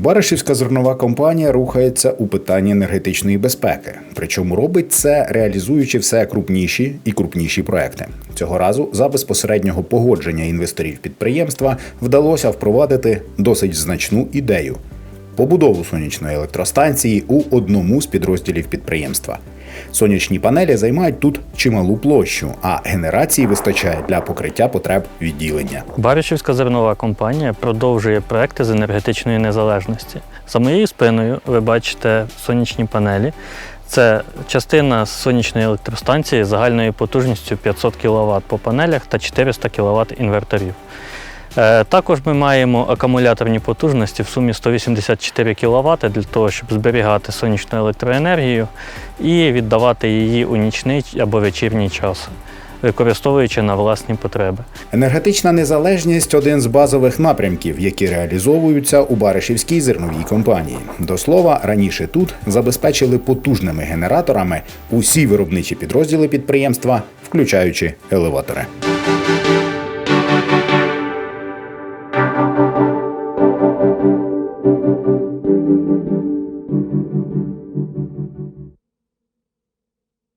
Баришівська зернова компанія рухається у питанні енергетичної безпеки. Причому робить це, реалізуючи все крупніші і крупніші проекти. Цього разу за безпосереднього погодження інвесторів підприємства вдалося впровадити досить значну ідею побудову сонячної електростанції у одному з підрозділів підприємства. Сонячні панелі займають тут чималу площу, а генерації вистачає для покриття потреб відділення. Баришівська зернова компанія продовжує проекти з енергетичної незалежності. За моєю спиною ви бачите сонячні панелі. Це частина сонячної електростанції загальною потужністю 500 кВт по панелях та 400 кВт інверторів. Е, Також ми маємо акумуляторні потужності в сумі 184 кВт для того, щоб зберігати сонячну електроенергію і віддавати її у нічний або вечірній час, використовуючи на власні потреби. Енергетична незалежність один з базових напрямків, які реалізовуються у Баришівській зерновій компанії. До слова, раніше тут забезпечили потужними генераторами усі виробничі підрозділи підприємства, включаючи елеватори.